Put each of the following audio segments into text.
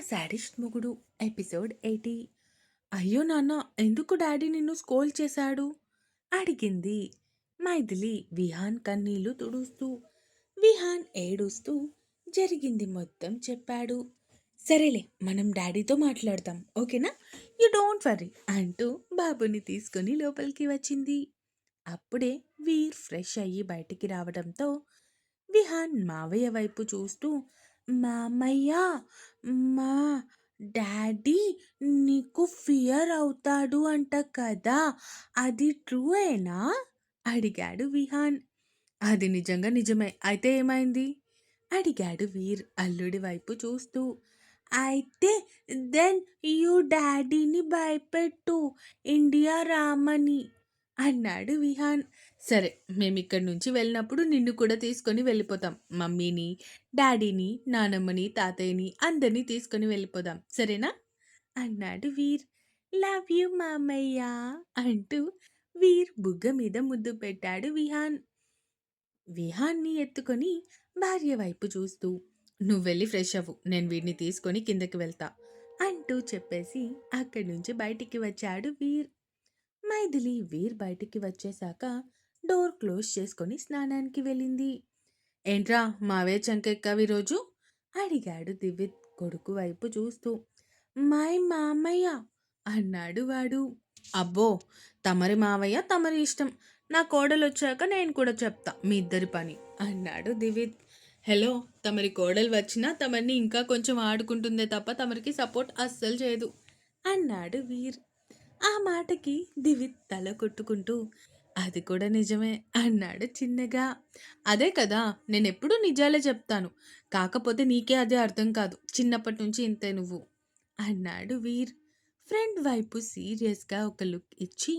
Sadist మొగుడు episode eighty. అయ్యో నాన్న ఎందుకు డాడీ నిన్ను స్కోల్ చేశాడు? అడిగింది మైథిలి విహాన్ కన్నీళ్ళు తుడుస్తూ. విహాన్ ఏడుస్తూ జరిగింది మొత్తం చెప్పాడు. సరేలే మనం డాడీతో మాట్లాడతాం ఓకేనా? యు డోంట్ వరీ అంటూ బాబుని తీసుకొని లోపలికి వచ్చింది. అప్పుడే వీర్ ఫ్రెష్ అయ్యి బయటికి రావడంతో విహాన్ మావయ్య వైపు చూస్తూ మామయ్య మా డాడీ నీకు ఫియర్ అవుతాడు అంట కదా అది ట్రూయేనా? అడిగాడు విహాన్. అది నిజంగా నిజమే. అయితే ఏమైంది? అడిగాడు వీర్ అల్లుడి వైపు చూస్తూ. అయితే దెన్ యూ డాడీని భయపెట్టు ఇండియా రామని. అన్నాడు విహాన్. సరే మేము ఇక్కడి నుంచి వెళ్ళినప్పుడు నిన్ను కూడా తీసుకొని వెళ్ళిపోతాం. మమ్మీని డాడీని నానమ్మని తాతయ్యని అందరినీ తీసుకొని వెళ్ళిపోదాం. సరేనా? అన్నాడు వీర్. లవ్ యూ మామయ్య అంటూ వీర్ బుగ్గ మీద ముద్దు పెట్టాడు విహాన్. విహాన్ని ఎత్తుకొని భార్య వైపు చూస్తూ నువ్వు వెళ్ళి ఫ్రెష్ అవ్వు. నేను వీడిని తీసుకొని కిందకి వెళ్తా అంటూ చెప్పేసి అక్కడి నుంచి బయటికి వచ్చాడు వీర్. మైథిలి వీర్ బయటికి వచ్చేశాక డోర్ క్లోజ్ చేసుకొని స్నానానికి వెళ్ళింది. ఏంట్రా మావే చంకెక్కావి రోజు అడిగాడు దివిత్ కొడుకు వైపు చూస్తూ. మై మామయ్య అన్నాడు వాడు. అబ్బో తమరి మావయ్య తమరి ఇష్టం. నా కోడలు వచ్చాక నేను కూడా చెప్తా మీ ఇద్దరి పని అన్నాడు దివిత్. హలో తమరి కోడలు వచ్చినా తమరిని ఇంకా కొంచెం ఆడుకుంటుందే తప్ప తమరికి సపోర్ట్ అస్సలు చేయదు అన్నాడు వీర్. ఆ మాటకి దివిత్ తల కొట్టుకుంటూ అది కూడా నిజమే అన్నాడు చిన్నగా. అదే కదా నేను ఎప్పుడూ నిజాలే చెప్తాను. కాకపోతే నీకే అదే అర్థం కాదు. చిన్నప్పటి నుంచి ఇంతే నువ్వు అన్నాడు వీర్. ఫ్రెండ్ వైపు సీరియస్గా ఒక లుక్ ఇచ్చి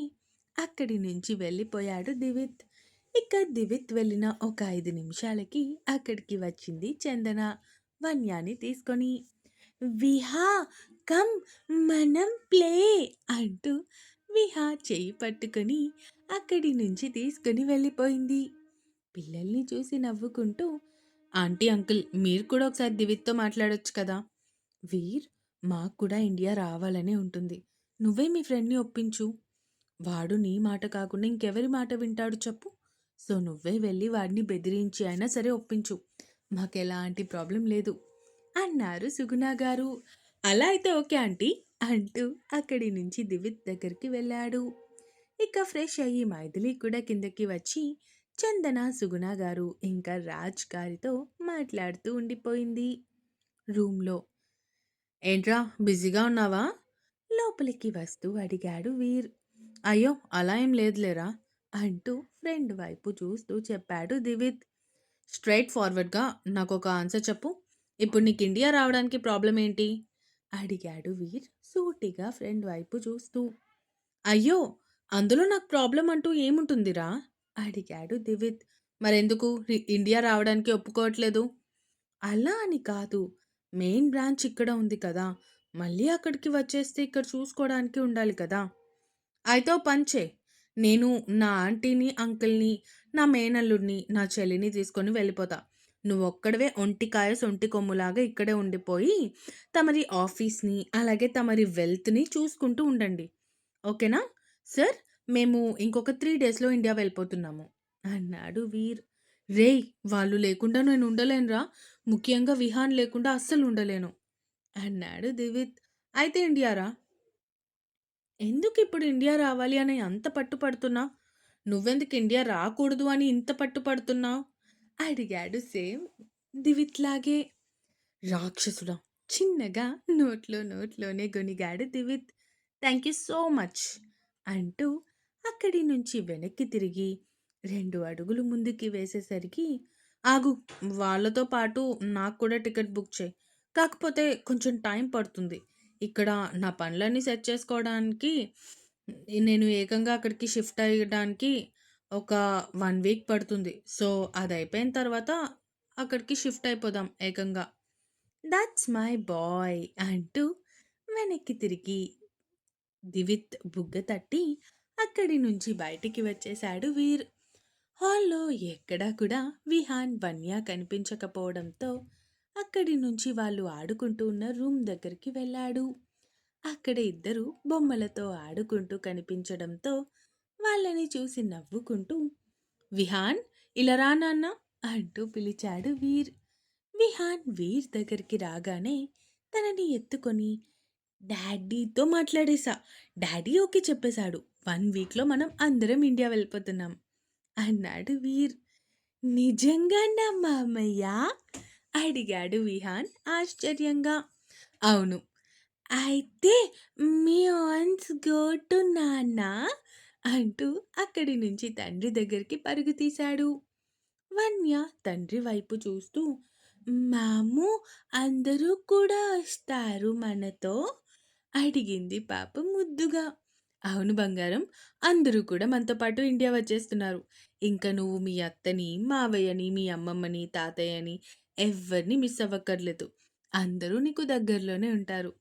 అక్కడి నుంచి వెళ్ళిపోయాడు దివిత్. ఇక దివిత్ వెళ్ళిన ఒక ఐదు నిమిషాలకి అక్కడికి వచ్చింది చందన. వన్యాని తీసుకొని విహా కమ్ మనం ప్లే అంటూ విహా చేయి పట్టుకొని అక్కడి నుంచి తీసుకుని వెళ్ళిపోయింది. పిల్లల్ని చూసి నవ్వుకుంటూ ఆంటీ అంకుల్ మీరు కూడా ఒకసారి దివిత్తో మాట్లాడొచ్చు కదా. వీర్ మాకు కూడా ఇండియా రావాలనే ఉంటుంది. నువ్వే మీ ఫ్రెండ్ని ఒప్పించు. వాడు నీ మాట కాకుండా ఇంకెవరి మాట వింటాడు చెప్పు. సో నువ్వే వెళ్ళి వాడిని బెదిరించి అయినా సరే ఒప్పించు. మాకు ఎలాంటి ప్రాబ్లం లేదు. అన్నారు సుగుణ గారు. అలా అయితే ఓకే ఆంటీ అంటూ అక్కడి నుంచి దివిత్ దగ్గరికి వెళ్ళాడు. ఇక ఫ్రెష్ అయ్యి మైథిలి కూడా కిందకి వచ్చి చందన సుగుణ గారు ఇంకా రాజ్ గారితో మాట్లాడుతూ ఉండిపోయింది. రూమ్లో ఏంట్రా బిజీగా ఉన్నావా? లోపలికి వస్తూ అడిగాడు వీర్. అయ్యో అలా ఏం లేదులేరా? అంటూ ఫ్రెండ్ వైపు చూస్తూ చెప్పాడు దివిత్. స్ట్రైట్ ఫార్వర్డ్గా నాకు ఒక ఆన్సర్ చెప్పు. ఇప్పుడు నీకు ఇండియా రావడానికి ప్రాబ్లం ఏంటి? అడిగాడు వీర్ సూటిగా ఫ్రెండ్ వైపు చూస్తూ. అయ్యో అందులో నాకు ప్రాబ్లం అంటూ ఏముంటుందిరా? అడిగాడు దివిత్. మరెందుకు? ఇండియా రావడానికి ఒప్పుకోవట్లేదు. అలా అని కాదు. మెయిన్ బ్రాంచ్ ఇక్కడ ఉంది కదా. మళ్ళీ అక్కడికి వచ్చేస్తే ఇక్కడ చూసుకోవడానికి ఉండాలి కదా. అయితే పంచే నేను నా ఆంటీని అంకుల్ని నా మేనల్లుడిని నా చెల్లిని తీసుకొని వెళ్ళిపోతా. నువ్వొక్కడవే ఒంటికాయ సొంటి కొమ్ములాగా ఇక్కడే ఉండిపోయి తమరి ఆఫీస్ని అలాగే తమరి వెల్త్ని చూసుకుంటూ ఉండండి. ఓకేనా? సార్ మేము ఇంకొక త్రీ డేస్లో ఇండియా వెళ్ళిపోతున్నాము. అన్నాడు వీర్. రేయ్ వాళ్ళు లేకుండా నేను ఉండలేనురా. ముఖ్యంగా విహాన్ లేకుండా అస్సలు ఉండలేను. అన్నాడు దివిత్. అయితే ఇండియారా? ఎందుకు ఇప్పుడు ఇండియా రావాలి అని అంత పట్టుపడుతున్నా? నువ్వెందుకు ఇండియా రాకూడదు అని ఇంత పట్టుపడుతున్నావు అడిగాడు సేమ్. దివిత్ లాగే రాక్షసుడా. చిన్నగా నోట్లో నోట్లోనే గొనిగాడు Divith. Thank you so much అంటూ అక్కడి నుంచి వెనక్కి తిరిగి రెండు అడుగులు ముందుకి వేసేసరికి ఆగు వాళ్ళతో పాటు నాకు కూడా టికెట్ బుక్ చేయి. కాకపోతే కొంచెం టైం పడుతుంది. ఇక్కడ నా పనులన్నీ సెట్ చేసుకోవడానికి నేను ఏకంగా అక్కడికి షిఫ్ట్ అయ్యడానికి ఒక వన్ వీక్ పడుతుంది. సో అది అయిపోయిన తర్వాత అక్కడికి షిఫ్ట్ అయిపోదాం ఏకంగా. దట్స్ మై బాయ్ అంటూ వెనక్కి తిరిగి దివిత్ బుగ్గ తట్టి అక్కడి నుంచి బయటికి వచ్చేశాడు వీర్. హాల్లో ఎక్కడా కూడా విహాన్ వన్య కనిపించకపోవడంతో అక్కడి నుంచి వాళ్ళు ఆడుకుంటూ ఉన్న రూమ్ దగ్గరికి వెళ్ళాడు. అక్కడ ఇద్దరు బొమ్మలతో ఆడుకుంటూ కనిపించడంతో వాళ్ళని చూసి నవ్వుకుంటూ విహాన్ ఇలా రా నాన్న అంటూ పిలిచాడు వీర్. విహాన్ వీర్ దగ్గరికి రాగానే తనని ఎత్తుకొని డాడీతో మాట్లాడేశా. డాడీ ఓకే చెప్పేశాడు. వన్ వీక్‌లో మనం అందరం ఇండియా వెళ్ళిపోతున్నాం అన్నాడు వీర్. నిజంగా నా మామయ్య? అడిగాడు విహాన్ ఆశ్చర్యంగా. అవును. అయితే మీ వన్స్ గో టు నాన్న అంటూ అక్కడి నుంచి తండ్రి దగ్గరికి పరుగు తీశాడు. వన్య తండ్రి వైపు చూస్తూ మాము అందరూ కూడా వస్తారు మనతో అడిగింది పాప ముద్దుగా. అవును బంగారం. అందరూ కూడా మనతో పాటు ఇండియా వచ్చేస్తున్నారు. ఇంక నువ్వు మీ అత్తని, మావయ్యని, మీ అమ్మమ్మని, తాతయ్యని ఎవ్వరిని మిస్ అవ్వక్కర్లేదు. అందరూ నీకు దగ్గరలోనే ఉంటారు.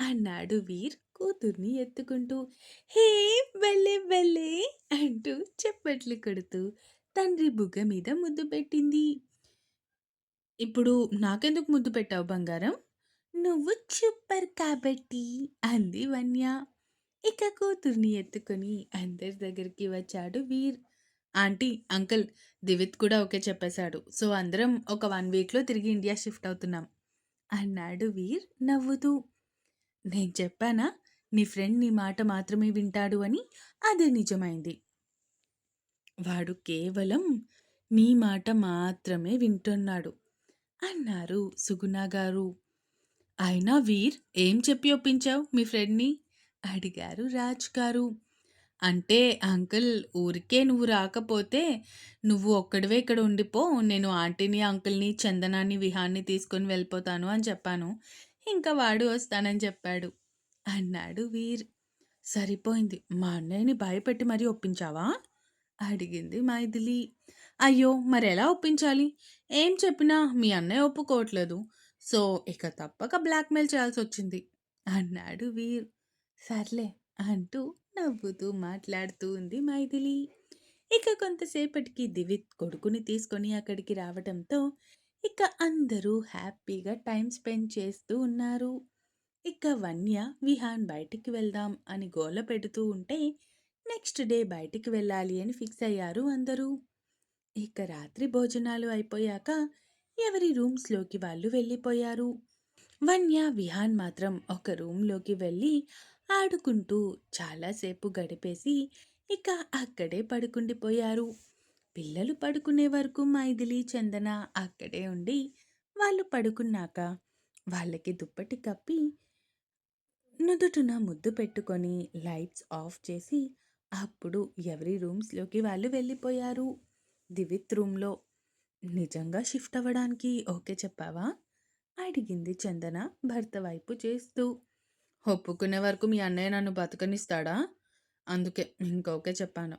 అన్నాడు వీర్ కూతుర్ని ఎత్తుకుంటూ. హే! బల్లే భలే! అంటూ చెప్పట్లు కొడుతూ తండ్రి బుగ్గ మీద ముద్దు పెట్టింది. ఇప్పుడు నాకెందుకు ముద్దు పెట్టావు బంగారం? నువ్వు సూపర్ కాబట్టి అంది వన్య. ఇక కూతుర్ని ఎత్తుకొని అందరి దగ్గరికి వచ్చాడు వీర్. ఆంటీ, అంకుల్ దివిత్ కూడా ఓకే చెప్పేశాడు. సో అందరం ఒక వన్ వీక్‌లో తిరిగి ఇండియా షిఫ్ట్ అవుతున్నాం అన్నాడు వీర్ నవ్వుతూ. నేను చెప్పానా నీ ఫ్రెండ్ నీ మాట మాత్రమే వింటాడు అని అదే నిజమైంది. వాడు కేవలం నీ మాట మాత్రమే వింటున్నాడు అన్నారు సుగుణ గారు. అయినా వీర్ ఏం చెప్పి ఒప్పించావు మీ ఫ్రెండ్‌ని? అడిగారు రాజ్ గారు. అంటే అంకుల్ ఊరికే నువ్వు రాకపోతే నువ్వు ఒక్కడివే ఇక్కడ ఉండిపో. నేను ఆంటీని, అంకుల్‌ని, చందనాన్ని, విహాన్ని తీసుకొని వెళ్ళిపోతాను అని చెప్పాను. ఇంకా వాడు వస్తానని చెప్పాడు అన్నాడు వీర్. సరిపోయింది. మా అన్నయ్యని భయపెట్టి మరీ ఒప్పించావా? అడిగింది మైథిలి. అయ్యో! మరి ఎలా ఒప్పించాలి? ఏం చెప్పినా మీ అన్నయ్య ఒప్పుకోవట్లేదు. సో, ఇక తప్పక బ్లాక్‌మెయిల్ చేయాల్సి వచ్చింది అన్నాడు వీర్. సర్లే అంటూ నవ్వుతూ మాట్లాడుతూ ఉంది మైథిలి. ఇక కొంతసేపటికి దివిత్ కొడుకుని తీసుకొని అక్కడికి రావడంతో ఇక అందరూ హ్యాపీగా టైం స్పెండ్ చేస్తూ ఉన్నారు. ఇక వన్య, విహాన్ బయటికి వెళ్దాం అని గోల పెడుతూ ఉంటే నెక్స్ట్ డే బయటికి వెళ్ళాలి అని ఫిక్స్ అయ్యారు అందరూ. ఇక రాత్రి భోజనాలు అయిపోయాక ఎవరి రూమ్స్‌లోకి వాళ్ళు వెళ్ళిపోయారు. వన్య, విహాన్ మాత్రం ఒక రూమ్‌లోకి వెళ్ళి ఆడుకుంటూ చాలాసేపు గడిపేసి ఇక అక్కడే పడుకుండిపోయారు. పిల్లలు పడుకునే వరకు మైథిలి, చందన అక్కడే ఉండి వాళ్ళు పడుకున్నాక వాళ్ళకి దుప్పటి కప్పి నుదుటున ముద్దు పెట్టుకొని లైట్స్ ఆఫ్ చేసి అప్పుడు ఎవరి రూమ్స్‌లోకి వాళ్ళు వెళ్ళిపోయారు. దివిత్ రూమ్‌లో నిజంగా షిఫ్ట్ అవ్వడానికి ఓకే చెప్పావా? అడిగింది చందన భర్త వైపు చేస్తూ. ఒప్పుకునే వరకు మీ అన్నయ్య నన్ను బతకనిస్తాడా? అందుకే ఇంక ఓకే చెప్పాను.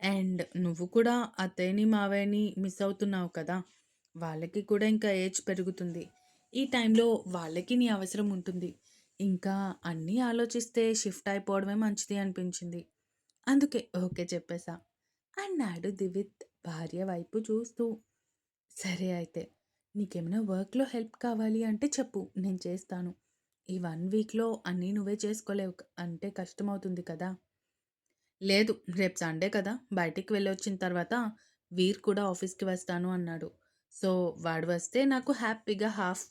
అండ్ నువ్వు కూడా అత్తయ్యని, మావయ్యని మిస్ అవుతున్నావు కదా! వాళ్ళకి కూడా ఇంకా ఏజ్ పెరుగుతుంది. ఈ టైంలో వాళ్ళకి నీ అవసరం ఉంటుంది. ఇంకా అన్నీ ఆలోచిస్తే షిఫ్ట్ అయిపోవడమే మంచిది అనిపించింది. అందుకే ఓకే చెప్పేశా అన్నాడు దివిత్ భార్య వైపు చూస్తూ. సరే అయితే. నీకేమైనా వర్క్‌లో హెల్ప్ కావాలి అంటే చెప్పు నేను చేస్తాను. ఈ వన్ వీక్‌లో అన్నీ నువ్వే చేసుకోలేవు అంటే కష్టమవుతుంది కదా! లేదు. రేపు సండే కదా! బయటికి వెళ్ళొచ్చిన తర్వాత వీర్ కూడా ఆఫీస్‌కి వస్తాను అన్నాడు. సో, వాడు వస్తే నాకు హ్యాపీగా హాఫ్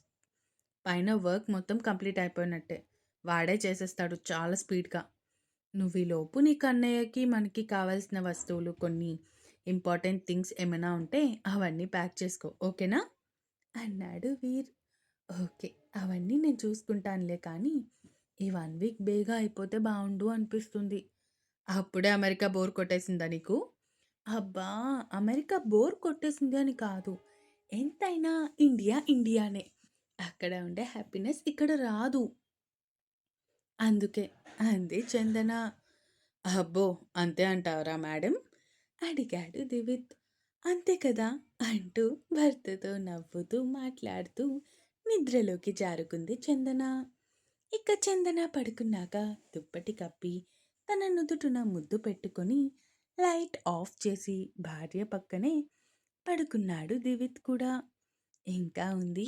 పైన వర్క్ మొత్తం కంప్లీట్ అయిపోయినట్టే. వాడే చేసేస్తాడు చాలా స్పీడ్‌గా. నువ్వీలోపు నీ కన్నయ్యకి మనకి కావాల్సిన వస్తువులు కొన్ని ఇంపార్టెంట్ థింగ్స్ ఏమైనా ఉంటే అవన్నీ ప్యాక్ చేసుకో. ఓకేనా? అన్నాడు వీర్. ఓకే. అవన్నీ నేను చూసుకుంటానులే కానీ, ఈ వన్ వీక్ బేగా అయిపోతే బాగుండు అనిపిస్తుంది. అప్పుడే అమెరికా బోర్ కొట్టేసిందా నీకు? అబ్బా! అమెరికా బోర్ కొట్టేసింది అని కాదు. ఎంతైనా ఇండియా ఇండియానే. అక్కడ ఉండే హ్యాపీనెస్ ఇక్కడ రాదు. అందుకే అంది చందన. అబ్బో! అంతే అంటారా మేడం? అడిగాడు దివిత్. అంతే కదా! అంటూ భర్తతో నవ్వుతూ మాట్లాడుతూ నిద్రలోకి జారుకుంది చందన. ఇక చందన పడుకున్నాక దుప్పటి కప్పి తన నుదుటున ముద్దు పెట్టుకొని లైట్ ఆఫ్ చేసి భార్య పక్కనే పడుకున్నాడు దివిత్ కూడా. ఇంకా ఉంది